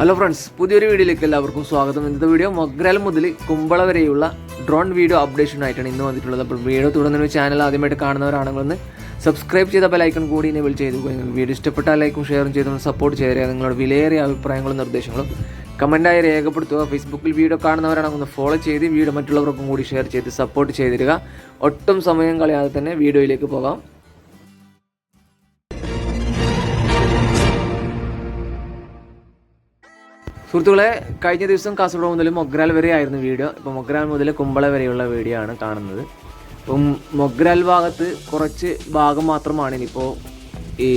Hello friends പുതിയൊരു വീഡിയോയിലേക്ക് എല്ലാവർക്കും സ്വാഗതം. ഇന്നത്തെ വീഡിയോ മൊഗ്രാൽ മുതൽ കുമ്പള വരെയുള്ള ഡ്രോൺ വീഡിയോ അപ്ഡേഷനായിട്ടാണ് ഇന്ന് വന്നിട്ടുള്ളത്. അപ്പോൾ വീഡിയോ തുടർന്ന് ചാനൽ ആദ്യമായിട്ട് കാണുന്നവരാണെങ്കിലൊന്ന് സബ്സ്ക്രൈബ് ചെയ്ത ബെലൈക്കൺ കൂടി എനേബിൾ ചെയ്തു നിങ്ങൾക്ക് വീഡിയോ ഇഷ്ടപ്പെട്ടാൽ ലൈക്കും ഷെയറും ചെയ്ത് സപ്പോർട്ട് ചെയ്യുക നിങ്ങളുടെ വിലയേറിയ അഭിപ്രായങ്ങളും നിർദ്ദേശങ്ങളും കമന്റായി രേഖപ്പെടുത്തുക. ഫേസ്ബുക്കിൽ വീഡിയോ കാണുന്നവരാണെങ്കിൽ ഒന്ന് ഫോളോ ചെയ്ത് വീഡിയോ മറ്റുള്ളവർക്കും കൂടി ഷെയർ ചെയ്ത് സപ്പോർട്ട് ചെയ്തിരിക ഒട്ടും സമയം കളയാതെ തന്നെ വീഡിയോയിലേക്ക് പോകാം. സുഹൃത്തുക്കളെ കഴിഞ്ഞ ദിവസം കാസർഗോഡ് മുതൽ മൊഗ്രാൽ വരെ ആയിരുന്നു വീഡിയോ. ഇപ്പോൾ മൊഗ്രാൽ മുതൽ കുമ്പള വരെയുള്ള വീഡിയോ ആണ് കാണുന്നത്. അപ്പം മൊഗ്രാൽ ഭാഗത്ത് കുറച്ച് ഭാഗം മാത്രമാണ് ഇനിയിപ്പോൾ ഈ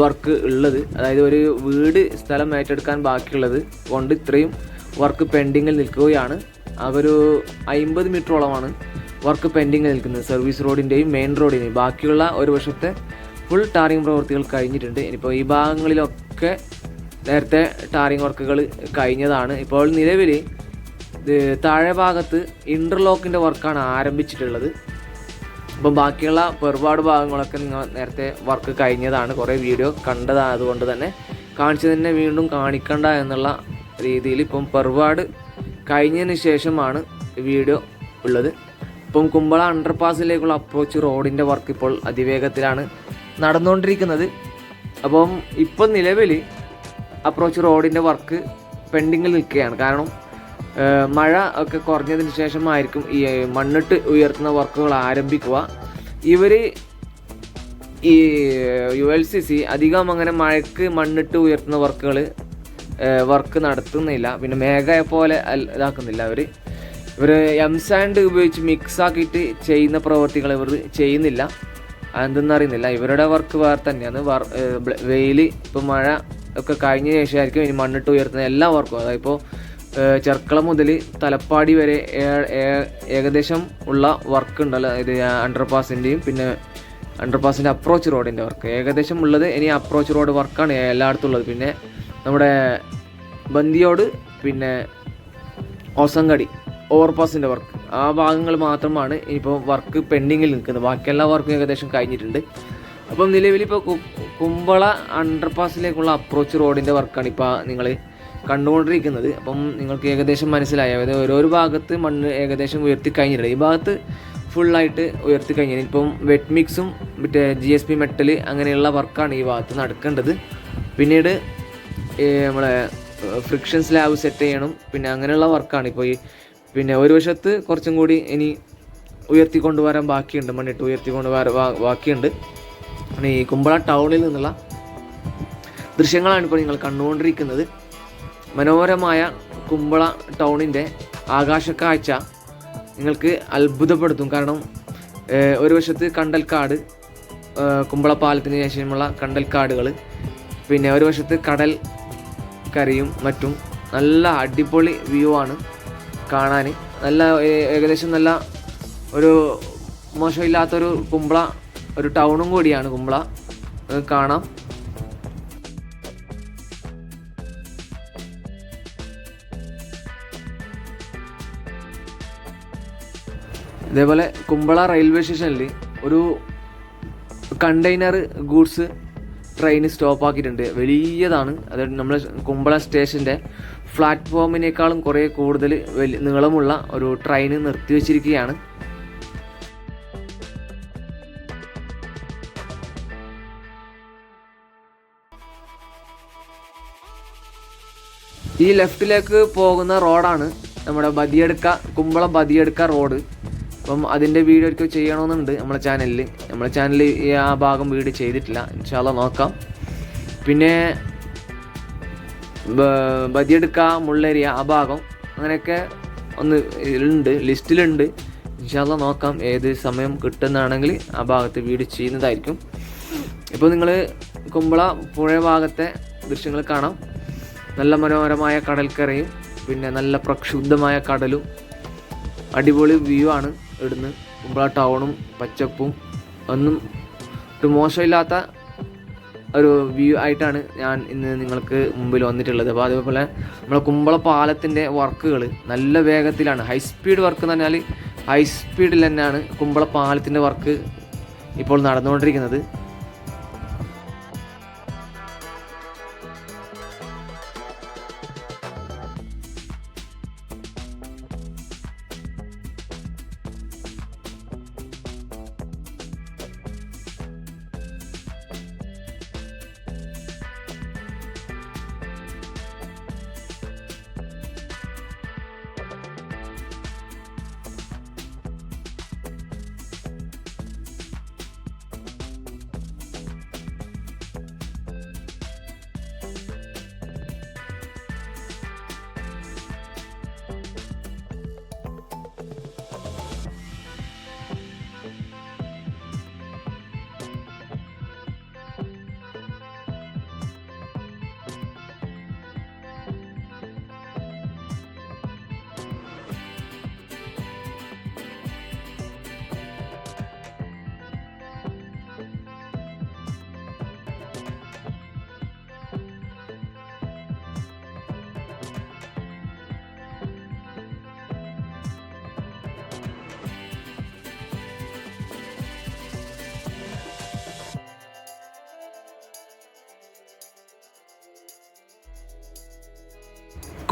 വർക്ക് ഉള്ളത്. അതായത് ഒരു വീട് സ്ഥലം ഏറ്റെടുക്കാൻ ബാക്കിയുള്ളത് കൊണ്ട് ഇത്രയും വർക്ക് പെൻഡിങ്ങിൽ നിൽക്കുകയാണ്. ഒരു അമ്പത് മീറ്ററോളമാണ് വർക്ക് പെൻഡിങ്ങിൽ നിൽക്കുന്നത്. സർവീസ് റോഡിന്റെയും മെയിൻ റോഡിന്റെയും ബാക്കിയുള്ള ഒരു വർഷത്തെ ഫുൾ ടാറിംഗ് പ്രവൃത്തികൾ കഴിഞ്ഞിട്ടുണ്ട്. ഇനിയിപ്പോൾ ഈ ഭാഗങ്ങളിലൊക്കെ നേരത്തെ ടാറിങ് വർക്കുകൾ കഴിഞ്ഞതാണ്. ഇപ്പോൾ നിലവിൽ താഴെ ഭാഗത്ത് ഇന്റർലോക്കിന്റെ വർക്കാണ് ആരംഭിച്ചിട്ടുള്ളത്. അപ്പം ബാക്കിയുള്ള ഒരുപാട് ഭാഗങ്ങളൊക്കെ നിങ്ങൾ നേരത്തെ വർക്ക് കഴിഞ്ഞതാണ്. കുറേ വീഡിയോ കണ്ടതായതുകൊണ്ട് തന്നെ കാണിച്ചു തന്നെ വീണ്ടും കാണിക്കണ്ട എന്നുള്ള രീതിയിൽ ഇപ്പം പെർവാട് കഴിഞ്ഞതിന് ശേഷമാണ് വീഡിയോ ഉള്ളത്. ഇപ്പം കുമ്പള അണ്ടർപാസിലേക്കുള്ള അപ്രോച്ച് റോഡിന്റെ വർക്ക് ഇപ്പോൾ അതിവേഗത്തിലാണ് നടന്നുകൊണ്ടിരിക്കുന്നത്. അപ്പം ഇപ്പം നിലവിൽ അപ്രോച്ച് റോഡിന്റെ വർക്ക് പെൻഡിങ്ങിൽ നിൽക്കുകയാണ്. കാരണം മഴ ഒക്കെ കുറഞ്ഞതിന് ശേഷമായിരിക്കും ഈ മണ്ണിട്ട് ഉയർത്തുന്ന വർക്കുകൾ ആരംഭിക്കുക. ഇവർ ഈ യു എൽ സി സി അധികം അങ്ങനെ മഴയ്ക്ക് മണ്ണിട്ട് ഉയർത്തുന്ന വർക്കുകൾ വർക്ക് നടത്തുന്നില്ല. പിന്നെ മേഘയെ പോലെ ഇതാക്കുന്നില്ല അവർ ഇവർ എം സാൻഡ് ഉപയോഗിച്ച് മിക്സ് ആക്കിയിട്ട് ചെയ്യുന്ന പ്രവൃത്തികൾ ഇവർ ചെയ്യുന്നില്ല. അതെന്തെന്ന് അറിയുന്നില്ല. ഇവരുടെ വർക്ക് വേറെ തന്നെയാണ്. വെയിൽ ഇപ്പോൾ മഴ ഒക്കെ കഴിഞ്ഞ ശേഷമായിരിക്കും ഇനി മണ്ണിട്ട് ഉയർത്തുന്ന എല്ലാ വർക്കും അതായത് ഇപ്പോൾ ചെർക്കള മുതൽ തലപ്പാടി വരെ ഏകദേശം ഉള്ള വർക്ക് ഉണ്ടല്ലോ. ഇത് അണ്ടർപാസിന്റെയും പിന്നെ അണ്ടർപാസിന്റെ അപ്രോച്ച് റോഡിന്റെ വർക്ക് ഏകദേശം ഉള്ളത് ഇനി അപ്രോച്ച് റോഡ് വർക്കാണ് എല്ലായിടത്തും ഉള്ളത്. പിന്നെ നമ്മുടെ ബന്ദിയോട് പിന്നെ ഒസങ്കടി ഓവർപാസിന്റെ വർക്ക് ആ ഭാഗങ്ങൾ മാത്രമാണ് ഇനിയിപ്പോൾ വർക്ക് പെൻഡിങ്ങിൽ നിൽക്കുന്നത്. ബാക്കിയെല്ലാ വർക്കും ഏകദേശം കഴിഞ്ഞിട്ടുണ്ട്. അപ്പം നിലവിലിപ്പോൾ കുമ്പള അണ്ടർപാസിലേക്കുള്ള അപ്രോച്ച് റോഡിന്റെ വർക്കാണ് ഇപ്പോൾ നിങ്ങൾ കണ്ടുകൊണ്ടിരിക്കുന്നത്. അപ്പം നിങ്ങൾക്ക് ഏകദേശം മനസ്സിലായി. അതായത് ഓരോരോ ഭാഗത്ത് മണ്ണ് ഏകദേശം ഉയർത്തി കഴിഞ്ഞിട്ടുണ്ട്. ഈ ഭാഗത്ത് ഫുള്ളായിട്ട് ഉയർത്തി കഴിഞ്ഞു ഇപ്പം വെറ്റ് മിക്സും മറ്റേ ജി എസ് പി മെറ്റൽ അങ്ങനെയുള്ള വർക്കാണ് ഈ ഭാഗത്ത് നടക്കേണ്ടത്. പിന്നീട് നമ്മളെ ഫ്രിക്ഷൻ സ്ലാബ് സെറ്റ് ചെയ്യണം. പിന്നെ അങ്ങനെയുള്ള വർക്കാണ് ഇപ്പോൾ ഈ പിന്നെ ഒരു വശത്ത് കുറച്ചും കൂടി ഇനി ഉയർത്തി കൊണ്ടുവരാൻ ബാക്കിയുണ്ട് മണ്ണിട്ട് ഉയർത്തി കൊണ്ടുവരാൻ ബാക്കിയുണ്ട്. പിന്നെ ഈ കുമ്പള ടൗണിൽ നിന്നുള്ള ദൃശ്യങ്ങളാണ് ഇപ്പോൾ നിങ്ങൾ കണ്ടുകൊണ്ടിരിക്കുന്നത്. മനോഹരമായ കുമ്പള ടൗണിന്റെ ആകാശക്കാഴ്ച നിങ്ങൾക്ക് അത്ഭുതപ്പെടുത്തും. കാരണം ഒരു വശത്ത് കണ്ടൽക്കാട് കുമ്പളപ്പാലത്തിന് കുമ്പള പാലത്തിന് ശേഷമുള്ള കണ്ടൽക്കാടുകൾ പിന്നെ ഒരു വശത്ത് കടൽ കരയും മറ്റും നല്ല അടിപൊളി വ്യൂ ആണ്. കാണാൻ നല്ല ഏകദേശം നല്ല ഒരു മോശമില്ലാത്തൊരു കുമ്പള ഒരു ടൗണും കൂടിയാണ് കുമ്പള. കാണാം. ഇതേപോലെ കുമ്പള റെയിൽവേ സ്റ്റേഷനിൽ ഒരു കണ്ടെയ്നർ ഗൂഡ്സ് ട്രെയിൻ സ്റ്റോപ്പ് ആക്കിയിട്ടുണ്ട് വലിയതാണ്. അതായത് നമ്മൾ കുമ്പള സ്റ്റേഷന്റെ പ്ലാറ്റ്ഫോമിനേക്കാളും കുറേ കൂടുതൽ വലിയ നീളമുള്ള ഒരു ട്രെയിൻ നിർത്തിവെച്ചിരിക്കുകയാണ് ഈ ലെഫ്റ്റിലേക്ക് പോകുന്ന റോഡാണ് നമ്മുടെ ബദിയെടുക്ക കുമ്പളം ബദിയെടുക്ക റോഡ് അപ്പം അതിന്റെ വീഡിയോ ഒരിക്കൽ ചെയ്യണമെന്നുണ്ട് നമ്മളെ ചാനലിൽ നമ്മളെ ചാനലിൽ ആ ഭാഗം വീഡിയോ ചെയ്തിട്ടില്ല. ഇൻഷാല്ല നോക്കാം. പിന്നെ ബദിയെടുക്ക മുള്ളേരിയ ആ ഭാഗം. അങ്ങനെയൊക്കെ ഒന്ന് ഉണ്ട് ലിസ്റ്റിലുണ്ട്. ഇൻഷാല്ല നോക്കാം ഏത് സമയം കിട്ടുന്നതാണെങ്കിൽ ആ ഭാഗത്ത് വീട് ചെയ്യുന്നതായിരിക്കും. ഇപ്പോൾ നിങ്ങൾ കുമ്പള പുഴ ഭാഗത്തെ ദൃശ്യങ്ങൾ കാണാം. നല്ല മനോഹരമായ കടൽക്കരയും പിന്നെ നല്ല പ്രക്ഷുബ്ധമായ കടലും. അടിപൊളി വ്യൂ ആണ് ഇവിടുന്ന് കുമ്പള ടൗണും പച്ചപ്പും. ഒന്നും മോശമില്ലാത്ത ഒരു വ്യൂ ആയിട്ടാണ് ഞാൻ ഇന്ന് നിങ്ങൾക്ക് മുമ്പിൽ വന്നിട്ടുള്ളത്. അപ്പോൾ അതേപോലെ നമ്മളെ കുമ്പള പാലത്തിന്റെ വർക്കുകൾ നല്ല വേഗത്തിലാണ്. ഹൈ സ്പീഡ് വർക്ക് എന്ന് പറഞ്ഞാൽ ഹൈ സ്പീഡിൽ തന്നെയാണ് കുമ്പള പാലത്തിന്റെ വർക്ക് ഇപ്പോൾ നടന്നുകൊണ്ടിരിക്കുന്നത്.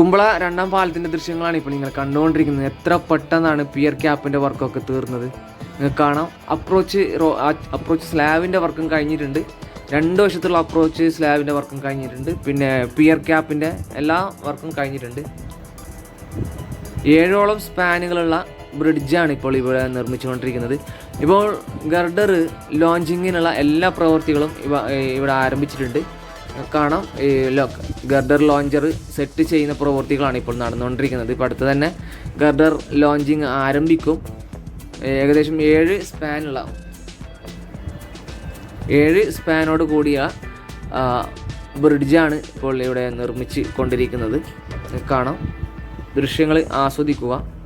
കുമ്പള രണ്ടാം പാലത്തിന്റെ ദൃശ്യങ്ങളാണ് ഇപ്പോൾ നിങ്ങൾ കണ്ടുകൊണ്ടിരിക്കുന്നത്. എത്ര പെട്ടെന്നാണ് പിയർ ക്യാപ്പിന്റെ വർക്കൊക്കെ തീർന്നത്. നിങ്ങൾക്ക് കാണാം. അപ്രോച്ച് റോ അപ്രോച്ച് സ്ലാബിന്റെ വർക്കും കഴിഞ്ഞിട്ടുണ്ട്. രണ്ട് വശത്തുള്ള അപ്രോച്ച് സ്ലാബിന്റെ വർക്കും കഴിഞ്ഞിട്ടുണ്ട്. പിന്നെ പിയർ ക്യാപ്പിന്റെ എല്ലാ വർക്കും കഴിഞ്ഞിട്ടുണ്ട്. ഏഴോളം സ്പാനുകളുള്ള ബ്രിഡ്ജാണ് ഇപ്പോൾ ഇവിടെ നിർമ്മിച്ചുകൊണ്ടിരിക്കുന്നത്. ഇപ്പോൾ ഗർഡർ ലോഞ്ചിങ്ങിനുള്ള എല്ലാ പ്രവൃത്തികളും ഇവ ഇവിടെ ആരംഭിച്ചിട്ടുണ്ട്. കാണാം. ഈ ഗർഡർ ലോഞ്ചർ സെറ്റ് ചെയ്യുന്ന പ്രവൃത്തികളാണ് ഇപ്പോൾ നടന്നുകൊണ്ടിരിക്കുന്നത്. ഇപ്പോൾ അടുത്ത് തന്നെ ഗർഡർ ലോഞ്ചിങ് ആരംഭിക്കും. ഏകദേശം ഏഴ് സ്പാനുള്ള ഏഴ് സ്പാനോട് കൂടിയ ബ്രിഡ്ജാണ് ഇപ്പോൾ ഇവിടെ നിർമ്മിച്ച് കൊണ്ടിരിക്കുന്നത്. കാണാം. ദൃശ്യങ്ങൾ ആസ്വദിക്കുക.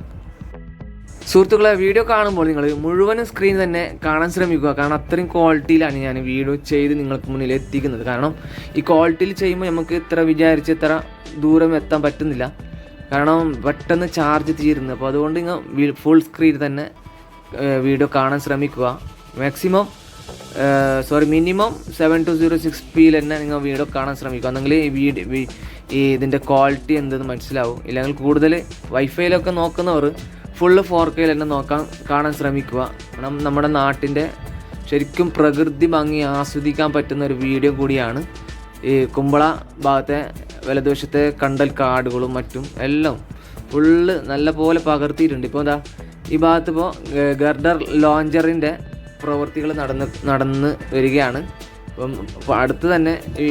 സുഹൃത്തുക്കളെ വീഡിയോ കാണുമ്പോൾ നിങ്ങൾ മുഴുവനും സ്ക്രീൻ തന്നെ കാണാൻ ശ്രമിക്കുക. കാരണം അത്രയും ക്വാളിറ്റിയിലാണ് ഞാൻ വീഡിയോ ചെയ്ത് നിങ്ങൾക്ക് മുന്നിൽ എത്തിക്കുന്നത്. കാരണം ഈ ക്വാളിറ്റിയിൽ ചെയ്യുമ്പോൾ നമുക്ക് ഇത്ര വിചാരിച്ച് ഇത്ര ദൂരം എത്താൻ പറ്റുന്നില്ല. കാരണം പെട്ടെന്ന് ചാർജ് തീരുന്നു. അപ്പോൾ അതുകൊണ്ട് നിങ്ങൾ ഫുൾ സ്ക്രീൻ തന്നെ വീഡിയോ കാണാൻ ശ്രമിക്കുക. Maximum sorry minimum seven two zero six പിയിൽ തന്നെ നിങ്ങൾ വീഡിയോ കാണാൻ ശ്രമിക്കുക. എന്നെങ്കിൽ ഈ വീഡിയോ ഈ ഇതിന്റെ ക്വാളിറ്റി എന്തെന്ന് മനസ്സിലാവും. ഇല്ലെങ്കിൽ കൂടുതൽ വൈഫൈയിലൊക്കെ നോക്കുന്നവർ ഫുള്ള് ഫോർ കെയിൽ തന്നെ നോക്കാൻ കാണാൻ ശ്രമിക്കുക. കാരണം നമ്മുടെ നാട്ടിന്റെ ശരിക്കും പ്രകൃതി ഭംഗി ആസ്വദിക്കാൻ പറ്റുന്ന ഒരു വീഡിയോ കൂടിയാണ്. ഈ കുമ്പള ഭാഗത്തെ വലതുവശത്തെ കണ്ടൽ കാടുകളും മറ്റും എല്ലാം ഫുള്ള് നല്ല പോലെ പകർത്തിയിട്ടുണ്ട്. ഇപ്പോൾ എന്താ ഈ ഭാഗത്ത് ഇപ്പോൾ ഗർഡർ ലോഞ്ചറിന്റെ പ്രവൃത്തികൾ നടന്ന് നടന്ന് വരികയാണ്. അപ്പം അടുത്ത് തന്നെ ഈ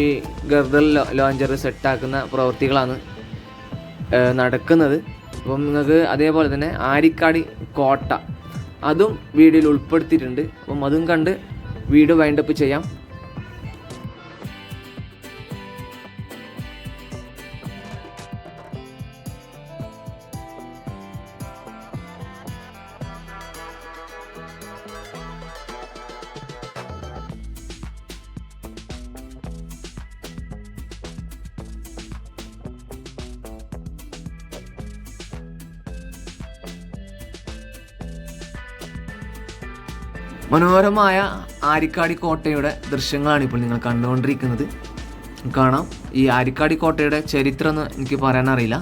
ഗർഡർ ലോഞ്ചർ സെറ്റാക്കുന്ന പ്രവൃത്തികളാണ് നടക്കുന്നത്. അപ്പം നിങ്ങൾക്ക് അതേപോലെ തന്നെ ആരിക്കാടി കോട്ട അതും വീഡിയോയിൽ ഉൾപ്പെടുത്തിയിട്ടുണ്ട്. അപ്പം അതും കണ്ട് വീഡിയോ വൈൻഡപ്പ് ചെയ്യാം. മനോഹരമായ ആരിക്കാടി കോട്ടയുടെ ദൃശ്യങ്ങളാണ് ഇപ്പോൾ നിങ്ങൾ കണ്ടുകൊണ്ടിരിക്കുന്നത്. കാണാം. ഈ ആരിക്കാടി കോട്ടയുടെ ചരിത്രം എന്ന് എനിക്ക് പറയാനറിയില്ല.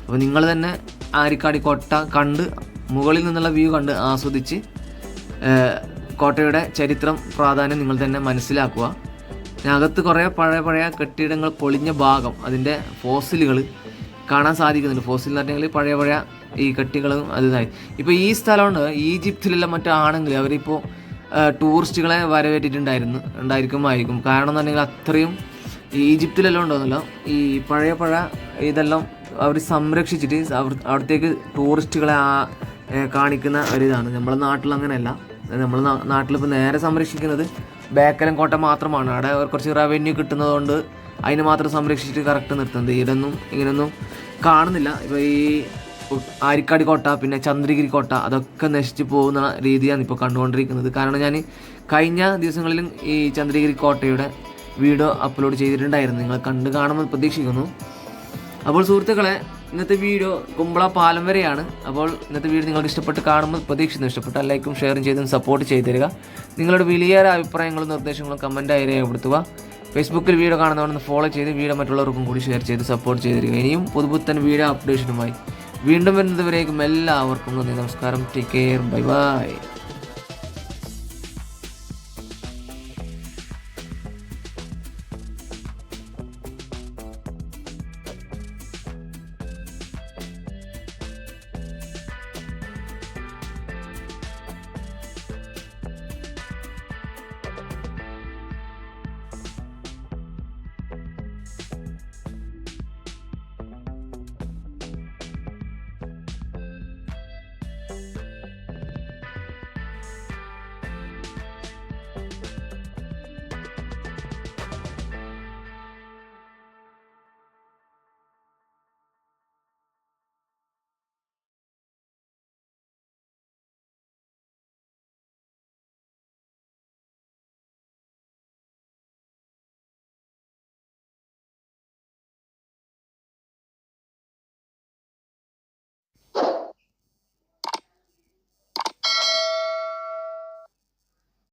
അപ്പോൾ നിങ്ങൾ തന്നെ ആരിക്കാടി കോട്ട കണ്ട് മുകളിൽ നിന്നുള്ള വ്യൂ കണ്ട് ആസ്വദിച്ച് കോട്ടയുടെ ചരിത്രം പ്രാധാന്യം നിങ്ങൾ തന്നെ മനസ്സിലാക്കുക. അകത്ത് കുറേ പഴയ പഴയ കെട്ടിടങ്ങൾ പൊളിഞ്ഞ ഭാഗം അതിന്റെ ഫോസിലുകൾ കാണാൻ സാധിക്കുന്നുണ്ട്. ഫോസിൽ എന്ന് പറഞ്ഞാൽ പഴയ പഴയ ഈ കെട്ടികളും അതിതായി ഇപ്പോൾ ഈ സ്ഥലമുണ്ട് ഈജിപ്തിലുള്ള മറ്റാണെങ്കിൽ അവരിപ്പോൾ ടൂറിസ്റ്റുകളെ വരവേറ്റിട്ടുണ്ടായിരുന്നു. ഉണ്ടായിരിക്കുമായിരിക്കും. കാരണം എന്ന് പറഞ്ഞെങ്കിൽ അത്രയും ഈജിപ്തിലെല്ലാം ഉണ്ടോന്നല്ലോ. ഈ പഴയ പഴയ ഇതെല്ലാം അവർ സംരക്ഷിച്ചിട്ട് അവർ അവിടത്തേക്ക് ടൂറിസ്റ്റുകളെ ആ കാണിക്കുന്ന ഒരിതാണ്. നമ്മുടെ നാട്ടിൽ അങ്ങനെയല്ല. നമ്മൾ നാട്ടിലിപ്പോൾ നേരെ സംരക്ഷിക്കുന്നത് ബേക്കലം കോട്ട മാത്രമാണ്. അവിടെ കുറച്ച് റവന്യൂ കിട്ടുന്നതുകൊണ്ട് അതിന് മാത്രം സംരക്ഷിച്ചിട്ട് കറക്റ്റ് നിർത്തുന്നത്. ഇതൊന്നും ഇങ്ങനെയൊന്നും കാണുന്നില്ല. ഇപ്പോൾ ഈ ആരിക്കാടി കോട്ട പിന്നെ ചന്ദ്രഗിരി കോട്ട അതൊക്കെ നശിച്ചു പോകുന്ന രീതിയാണ് ഇപ്പോൾ കണ്ടുകൊണ്ടിരിക്കുന്നത്. കാരണം ഞാൻ കഴിഞ്ഞ ദിവസങ്ങളിലും ഈ ചന്ദ്രഗിരി കോട്ടയുടെ വീഡിയോ അപ്ലോഡ് ചെയ്തിട്ടുണ്ടായിരുന്നു. നിങ്ങൾ കണ്ടു കാണുമെന്ന് പ്രതീക്ഷിക്കുന്നു. അപ്പോൾ സുഹൃത്തുക്കളെ ഇന്നത്തെ വീഡിയോ കുമ്പള പാലം വരെയാണ്. അപ്പോൾ ഇന്നത്തെ വീഡിയോ നിങ്ങൾക്ക് ഇഷ്ടപ്പെട്ട് കാണുമ്പോൾ പ്രതീക്ഷിക്കുന്നു. ഇഷ്ടപ്പെട്ട ലൈക്കും ഷെയറും ചെയ്തും സപ്പോർട്ട് ചെയ്തു തരിക നിങ്ങളുടെ വലിയ അഭിപ്രായങ്ങളും നിർദ്ദേശങ്ങളും കമന്റായി രേഖപ്പെടുത്തുക. ഫേസ്ബുക്കിൽ വീഡിയോ കാണുന്നവരൊന്ന് ഫോളോ ചെയ്ത് വീഡിയോ മറ്റുള്ളവർക്കും കൂടി ഷെയർ ചെയ്ത് സപ്പോർട്ട് ചെയ്തു തരിക ഇനിയും പുതുപുത്തൻ വീഡിയോ അപ്ഡേഷനുമായി വീണ്ടും വരുന്നതുവരേക്കും എല്ലാവർക്കും നന്ദി നമസ്കാരം. Take care bye bye